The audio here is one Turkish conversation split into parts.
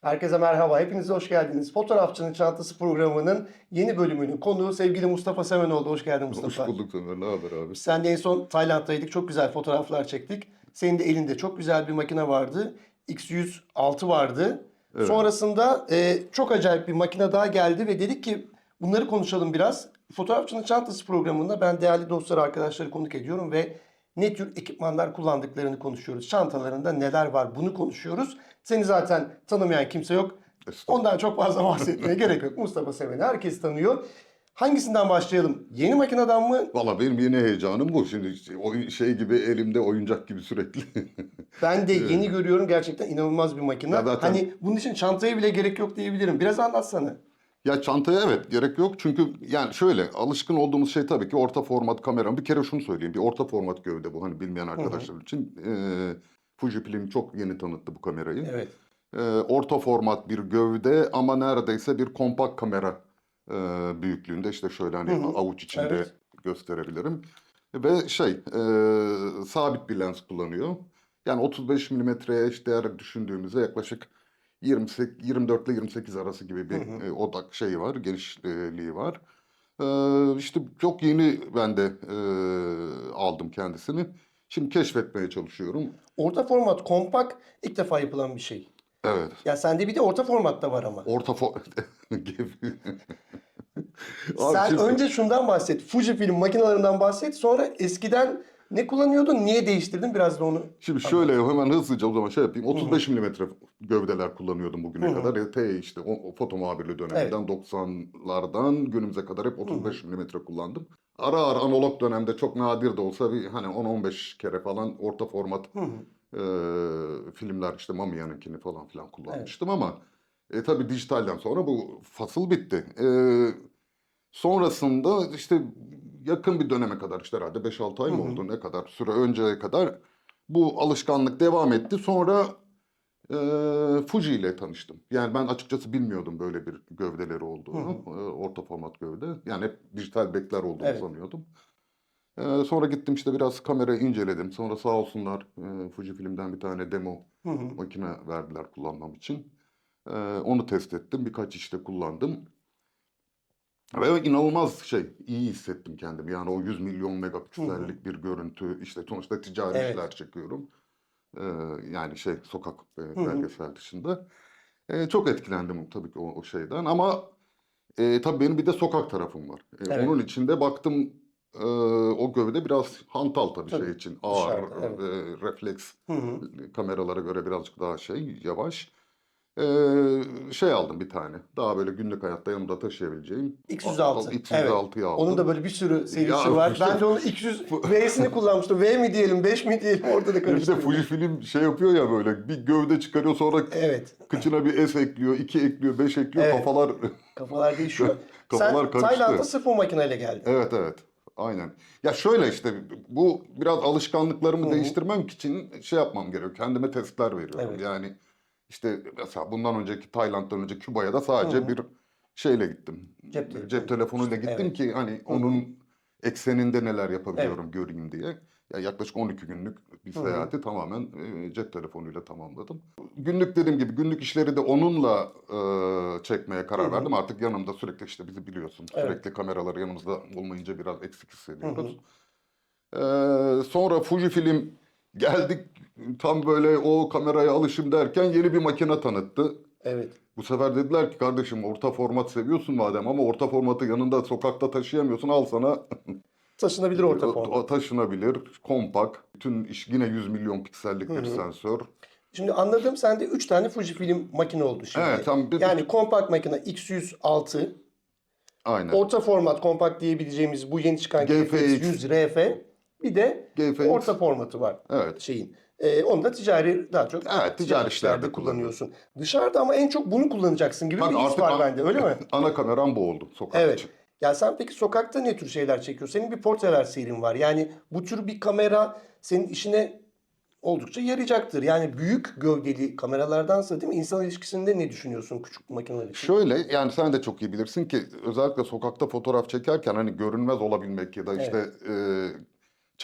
Herkese merhaba, hepiniz hoş geldiniz. Fotoğrafçının Çantası programının yeni bölümünün konuğu sevgili Mustafa Semenoğlu. Hoş geldin Mustafa. Hoş bulduk Ömer. Ne haber abi? Sen de en son Tayland'daydık. Çok güzel fotoğraflar çektik. Senin de elinde çok güzel bir makine vardı. X106 vardı. Sonrasında e, çok acayip bir makine daha geldi ve dedik ki bunları konuşalım biraz. Fotoğrafçının Çantası programında ben değerli dostlar, arkadaşları konuk ediyorum ve ne tür ekipmanlar kullandıklarını konuşuyoruz. Çantalarında neler var bunu konuşuyoruz. Seni zaten tanımayan kimse yok. Ondan çok fazla bahsetmeye gerek yok. Mustafa Seven'i herkes tanıyor. Hangisinden başlayalım? Yeni makineden mı? Valla benim yeni heyecanım bu. Şimdi oyun- şey gibi elimde oyuncak gibi sürekli. Ben de yeni görüyorum gerçekten inanılmaz bir makine. Ya zaten- Hani bunun için çantaya bile gerek yok diyebilirim. Biraz anlatsana. Ya çantaya evet gerek yok. Çünkü yani şöyle alışkın olduğumuz şey tabii ki orta format kamera. Bir kere şunu söyleyeyim. Bir orta format gövde bu. Hani bilmeyen arkadaşlar için. Ee, Fujifilm çok yeni tanıttı bu kamerayı. Evet. Ee, orta format bir gövde ama neredeyse bir kompakt kamera e, büyüklüğünde. İşte şöyle hani avuç içinde Evet. gösterebilirim. Ve şey e, sabit bir lens kullanıyor. Yani 35 milimetreye eşdeğer düşündüğümüzde yaklaşık 28, 24 ile 28 arası gibi bir e, odak şeyi var, genişliği var. Ee, işte çok yeni ben de e, aldım kendisini. Şimdi keşfetmeye çalışıyorum. Orta format, kompakt ilk defa yapılan bir şey. Evet. Ya sende bir de orta formatta var ama. Orta fo... Abi Sen şimdi- önce şundan bahset. Fujifilm makinalarından bahset. Sonra eskiden ne kullanıyordun? Niye değiştirdin? Biraz da onu. Şimdi şöyle hemen hızlıca o zaman şey yapayım. 35 milimetre gövdeler kullanıyordum bugüne kadar. E, T işte o, o foto muhabirliği döneminden 90'lardan günümüze kadar hep 35 milimetre kullandım. Ara ara analog dönemde çok nadir de olsa bir hani 10-15 kere falan orta format e, filmler işte Mamia'nınkini falan filan kullanmıştım ama e, tabii dijitalden sonra bu fasıl bitti. E, sonrasında işte yakın bir döneme kadar işte herhalde 5-6 ay mı oldu ne kadar süre önceye kadar bu alışkanlık devam etti. Sonra e, Fuji ile tanıştım. Yani ben açıkçası bilmiyordum böyle bir gövdeleri olduğunu. e, orta format gövde. Yani hep dijital bekler olduğunu Evet. sanıyordum. E, sonra gittim işte biraz kamerayı inceledim. Sonra sağ olsunlar e, Fuji filmden bir tane demo makine verdiler kullanmam için. E, onu test ettim. Birkaç işte kullandım. Ve inanılmaz şey, iyi hissettim kendimi. Yani o 100 milyon megapiksellik bir görüntü, işte sonuçta ticari Evet. işler çekiyorum. Ee, yani şey, sokak e, belgesel dışında. Ee, çok etkilendim tabii ki o, o şeyden ama e, tabii benim bir de sokak tarafım var. E, Evet. Onun içinde baktım e, o gövde biraz hantal tabii, Tabii, şey için. Ağır, dışarıda, evet. e, refleks kameralara göre birazcık daha şey, yavaş. Ee, şey aldım bir tane. Daha böyle günlük hayatta yanımda taşıyabileceğim. X106. X106'yı aldım. Onun da böyle bir sürü serisi Ya, var. Ben de onun X100 V'sini kullanmıştım. V mi diyelim, 5 mi diyelim orada da İşte karıştırdım. Fujifilm şey yapıyor ya böyle bir gövde çıkarıyor sonra Evet. kıçına bir S ekliyor, 2 ekliyor, 5 ekliyor Evet. kafalar. Kafalar değişiyor. Kafalar Sen karıştı. Tayland'a sırf o makineyle geldin. evet evet. Aynen. Ya şöyle işte bu biraz alışkanlıklarımı değiştirmem için şey yapmam gerekiyor. Kendime testler veriyorum. Evet. Yani işte mesela bundan önceki Tayland'dan önce Küba'ya da sadece bir şeyle gittim. Cep telefonu. Cep telefonuyla gittim Evet. ki hani onun ekseninde neler yapabiliyorum göreyim diye. Ya yaklaşık 12 günlük bir seyahati tamamen e, cep telefonuyla tamamladım. Günlük dediğim gibi günlük işleri de onunla e, çekmeye karar verdim. Artık yanımda sürekli işte bizi biliyorsun. Evet. Sürekli kameralar yanımızda olmayınca biraz eksik hissediyoruz. Ee, sonra Fujifilm geldik tam böyle o kameraya alışım derken yeni bir makine tanıttı. Evet. Bu sefer dediler ki kardeşim orta format seviyorsun madem ama orta formatı yanında sokakta taşıyamıyorsun al sana Taşınabilir orta format. taşınabilir, kompakt, bütün iş yine 100 milyon piksellik bir sensör. Şimdi anladığım sende 3 tane Fujifilm makine oldu şimdi. Evet, tam bir- Yani kompakt makine X106, Aynen. orta format kompakt diyebileceğimiz bu yeni çıkan GFX. GFX 100 RF, bir de GFX. orta formatı var Evet. şeyin. Ee, onu da ticari daha çok Evet, ticari işlerde kullanıyorsun. Dışarıda ama en çok bunu kullanacaksın gibi bir his var an- bende öyle mi? Ana kameram bu oldu sokak Evet. için. Ya sen peki sokakta ne tür şeyler çekiyorsun? Senin bir portreler serin var. Yani bu tür bir kamera senin işine oldukça yarayacaktır. Yani büyük gövdeli kameralardansa değil mi? İnsan ilişkisinde ne düşünüyorsun küçük makineler için? Şöyle yani sen de çok iyi bilirsin ki özellikle sokakta fotoğraf çekerken hani görünmez olabilmek ya da işte e,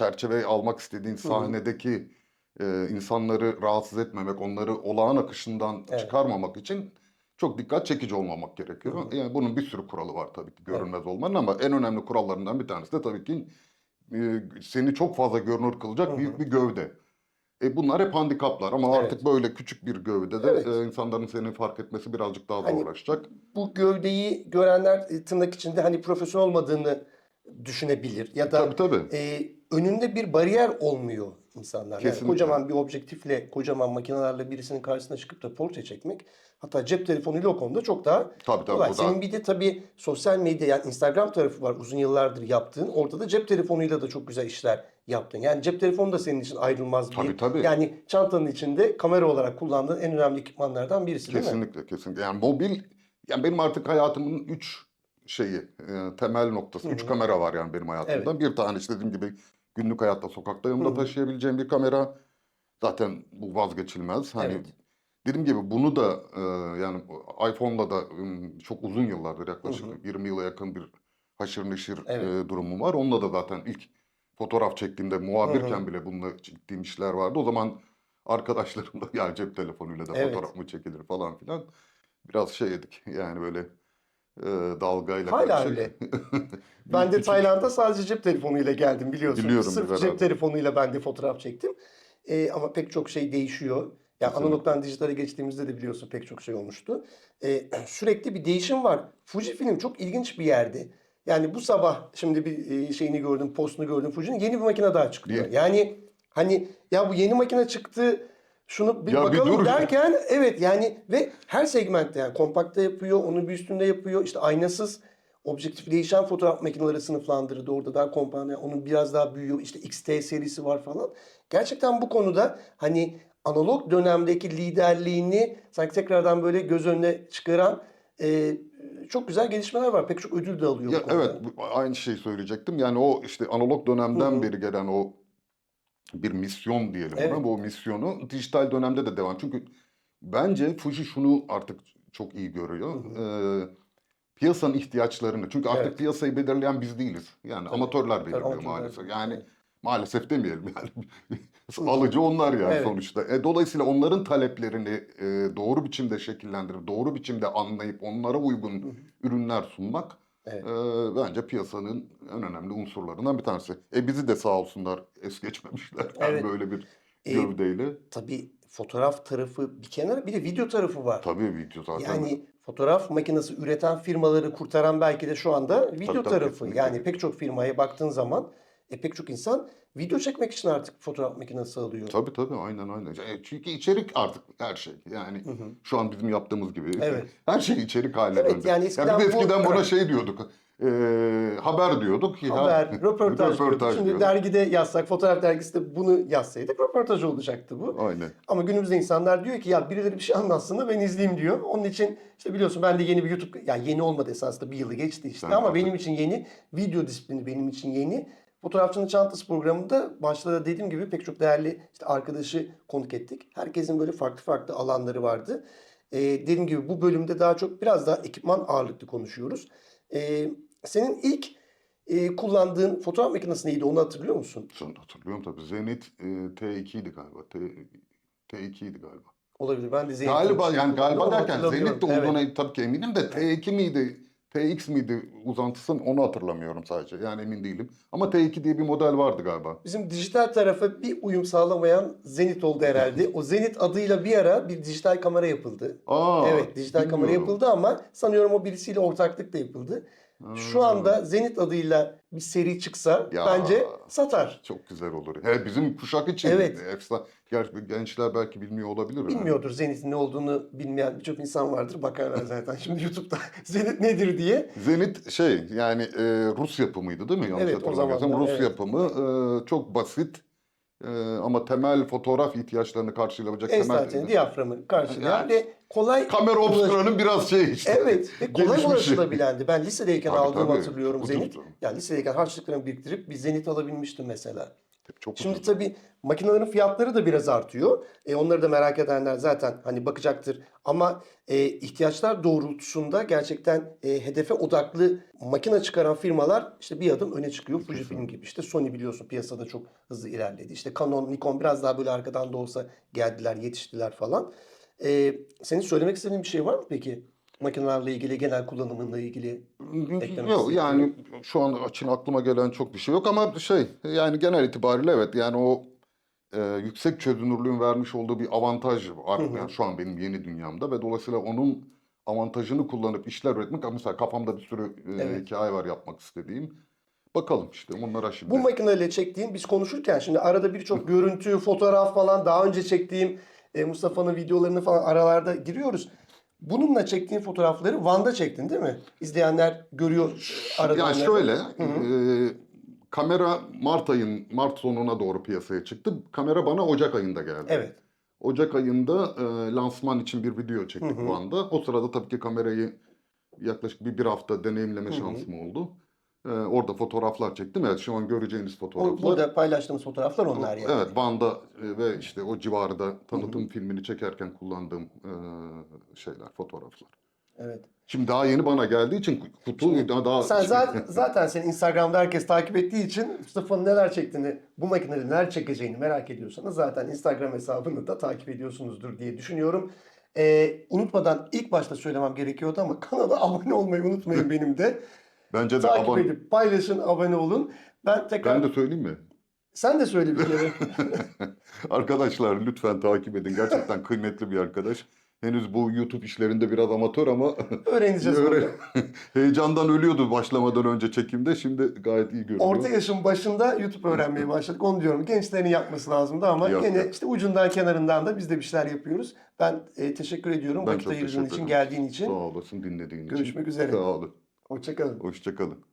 çerçeve almak istediğin sahnedeki e, insanları rahatsız etmemek, onları olağan akışından Evet. çıkarmamak için çok dikkat çekici olmamak gerekiyor. Yani bunun bir sürü kuralı var tabii ki görünmez olmanın ama en önemli kurallarından bir tanesi de tabii ki e, seni çok fazla görünür kılacak büyük bir gövde. E bunlar hep handikaplar ama Evet. artık böyle küçük bir gövdede Evet. e, insanların seni fark etmesi birazcık daha Hani- zorlaşacak. Bu gövdeyi görenler e, tırnak içinde hani profesyonel olmadığını düşünebilir ya da Tabii tabii. e, önünde bir bariyer olmuyor insanlar. Yani Kesinlikle. kocaman bir objektifle, kocaman makinelerle birisinin karşısına çıkıp da portre çekmek hatta cep telefonuyla o konuda çok daha Tabii tabii. kolay. bu da- Senin bir de tabii sosyal medya yani Instagram tarafı var uzun yıllardır yaptığın. Orada da cep telefonuyla da çok güzel işler yaptın. Yani cep telefonu da senin için ayrılmaz bir. Tabii, tabii. Yani çantanın içinde kamera olarak kullandığın en önemli ekipmanlardan birisi değil mi? Kesinlikle kesinlikle. Yani mobil yani benim artık hayatımın üç şeyi e, temel noktası. Üç kamera var yani benim hayatımda. Bir tane işte dediğim gibi günlük hayatta sokakta yanımda taşıyabileceğim bir kamera. Zaten bu vazgeçilmez. Hani Evet. dediğim gibi bunu da e, yani iPhone'la da ım, çok uzun yıllardır yaklaşık 20 yıla yakın bir haşır neşir Evet. e, durumum var. Onunla da zaten ilk fotoğraf çektiğimde muhabirken bile bununla çektiğim işler vardı. O zaman arkadaşlarım da yani cep telefonuyla da Evet. fotoğraf mı çekilir falan filan. Biraz şey yedik yani böyle e, dalgayla Hala karışık. öyle. Ben de Tayland'a sadece cep telefonuyla geldim biliyorsun. Biliyorum, Sırf beraber. cep telefonuyla ben de fotoğraf çektim. Ee, ama pek çok şey değişiyor. Ya Kesinlikle. analogdan dijitale geçtiğimizde de biliyorsun pek çok şey olmuştu. Ee, sürekli bir değişim var. Fujifilm çok ilginç bir yerdi. Yani bu sabah şimdi bir e, şeyini gördüm, postunu gördüm Fuji'nin yeni bir makine daha çıkıyor. Yani hani ya bu yeni makine çıktı şunu bir Ya bir bakalım dur. derken evet yani ve her segmentte yani kompakta yapıyor, onu bir üstünde yapıyor. İşte aynasız objektif değişen fotoğraf makineleri sınıflandırdı. Orada daha kompanya, onun biraz daha büyüyor. İşte XT serisi var falan. Gerçekten bu konuda hani analog dönemdeki liderliğini sanki tekrardan böyle göz önüne çıkaran e, çok güzel gelişmeler var. Pek çok ödül de alıyor Ya evet aynı şeyi söyleyecektim. Yani o işte analog dönemden Hı hı. beri gelen o bir misyon diyelim Evet. ona. Bu misyonu dijital dönemde de devam. Çünkü bence Fuji şunu artık çok iyi görüyor. Ee, piyasanın ihtiyaçlarını. Çünkü artık Evet. piyasayı belirleyen biz değiliz. Yani amatörler belirliyor amatörler maalesef. Yani maalesef demeyelim yani. Alıcı onlar yani Evet. sonuçta. E, dolayısıyla onların taleplerini e, doğru biçimde şekillendirip, doğru biçimde anlayıp onlara uygun ürünler sunmak Evet. e, bence piyasanın en önemli unsurlarından bir tanesi. E bizi de sağ olsunlar es geçmemişler. Yani Evet. böyle bir E, gövdeyle. Tabii fotoğraf tarafı bir kenara bir de video tarafı var. Tabii video zaten. Yani fotoğraf makinesi üreten firmaları kurtaran belki de şu anda video tabii, tarafı. kesinlikle. Yani pek çok firmaya baktığın zaman e, pek çok insan video çekmek için artık fotoğraf makinesi alıyor. Tabii tabii aynen aynen. E, Çünkü içerik artık her şey. Yani şu an bizim yaptığımız gibi. Evet. Her şey içerik haline Evet, döndü. yani Ya eskiden de bu- eskiden buna şey diyorduk. e, haber diyorduk. Ya, Haber, röportaj, diyorduk. Şimdi diyorduk. dergide yazsak, fotoğraf dergisinde bunu yazsaydık röportaj olacaktı bu. Aynen. Ama günümüzde insanlar diyor ki ya birileri bir şey anlatsın da ben izleyeyim diyor. Onun için işte biliyorsun ben de yeni bir YouTube, yani yeni olmadı esasında bir yılı geçti işte Sen ama artık- benim için yeni, video disiplini benim için yeni. Fotoğrafçının Çantası programında başta da dediğim gibi pek çok değerli işte arkadaşı konuk ettik. Herkesin böyle farklı farklı alanları vardı. Ee, dediğim gibi bu bölümde daha çok biraz daha ekipman ağırlıklı konuşuyoruz. Ee, senin ilk e, kullandığın fotoğraf makinesi neydi onu hatırlıyor musun? Son hatırlıyorum tabii. Zenit e, T2'ydi galiba. T, T2'ydi galiba. Olabilir ben de Zenit Galiba yani galiba derken. Zenit de Evet. olduğuna tabii ki eminim de T2 miydi? TX miydi uzantısın onu hatırlamıyorum sadece. Yani emin değilim. Ama T2 diye bir model vardı galiba. Bizim dijital tarafa bir uyum sağlamayan Zenit oldu herhalde. O Zenit adıyla bir ara bir dijital kamera yapıldı. Aa, evet, dijital kamera bilmiyorum. yapıldı ama sanıyorum o birisiyle ortaklık da yapıldı. Şu anda Zenit adıyla bir seri çıksa Ya. bence satar. Çok güzel olur. He, bizim kuşak için Evet. efsane. Gerçi gençler belki bilmiyor olabilir. Bilmiyordur Zenit'in ne olduğunu bilmeyen birçok insan vardır. Bakarlar zaten şimdi YouTube'da Zenit nedir diye. Zenit şey yani e, Rus yapımıydı değil mi? Yanlış Evet, o hatırlamıyorsam. zamanlar, Rus evet. yapımı e, çok basit e, ama temel fotoğraf ihtiyaçlarını karşılayabilecek En temel... zaten diyaframı karşılayan Yani- ve kolay Kamera obscuranın biraz şey işte. Evet ve kolay gelişmişi. ulaşılabilendi. Ben lisedeyken Tabii, aldığımı tabii. hatırlıyorum Zenit. tabii. Yani lisedeyken harçlıklarımı biriktirip bir Zenit alabilmiştim mesela. Çok Şimdi ucuz. tabii makinelerin fiyatları da biraz artıyor. E, onları da merak edenler zaten hani bakacaktır. Ama e, ihtiyaçlar doğrultusunda gerçekten e, hedefe odaklı makine çıkaran firmalar işte bir adım öne çıkıyor. Fujifilm gibi işte Sony biliyorsun piyasada çok hızlı ilerledi. İşte Canon, Nikon biraz daha böyle arkadan da olsa geldiler, yetiştiler falan. E, senin söylemek istediğin bir şey var mı peki? Makinelerle ilgili, genel kullanımıyla ilgili eklemek Yok yani şu an için aklıma gelen çok bir şey yok ama şey yani genel itibariyle evet yani o e, yüksek çözünürlüğün vermiş olduğu bir avantaj var yani şu an benim yeni dünyamda ve dolayısıyla onun avantajını kullanıp işler üretmek mesela kafamda bir sürü e, Evet. hikaye var yapmak istediğim. Bakalım işte onlara şimdi. Bu makineyle çektiğim biz konuşurken şimdi arada birçok görüntü, fotoğraf falan daha önce çektiğim e, Mustafa'nın videolarını falan aralarda giriyoruz. Bununla çektiğin fotoğrafları Van'da çektin değil mi? İzleyenler görüyor arada. Onları. şöyle, e, kamera Mart ayın Mart sonuna doğru piyasaya çıktı. Kamera bana Ocak ayında geldi. Evet. Ocak ayında e, lansman için bir video çektik bu anda. O sırada tabii ki kamerayı yaklaşık bir, bir hafta deneyimleme şansım oldu. E, orada fotoğraflar çektim. Evet şu an göreceğiniz O, fotoğraflar. burada paylaştığımız fotoğraflar onlar yani. Evet Van'da e, ve işte o civarda tanıtım filmini çekerken kullandığım e, şeyler, fotoğraflar. Evet. Şimdi daha yeni bana geldiği için kutu daha, daha Sen zaten, zaten seni Instagram'da herkes takip ettiği için Mustafa'nın neler çektiğini, bu makinede neler çekeceğini merak ediyorsanız zaten Instagram hesabını da takip ediyorsunuzdur diye düşünüyorum. Ee, unutmadan ilk başta söylemem gerekiyordu ama kanala abone olmayı unutmayın benim de. Bence de Takip abone. edip paylaşın, abone olun. Ben tekrar... Ben de söyleyeyim mi? Sen de söyle bir kere. Arkadaşlar lütfen takip edin. Gerçekten kıymetli bir arkadaş. Henüz bu YouTube işlerinde biraz amatör ama Öğreneceğiz bakalım. heyecandan ölüyordu başlamadan önce çekimde. Şimdi gayet iyi görünüyor. Orta yaşın başında YouTube öğrenmeye başladık. Onu diyorum. Gençlerin yapması lazımdı ama Yok, gene işte ucundan kenarından da biz de bir şeyler yapıyoruz. Ben e, teşekkür ediyorum. Ben Vakit ayırdığın için, geldiğin için. Sağ olasın dinlediğin için. Görüşmek üzere. Sağ olun. Hoşçakalın. Hoşçakalın.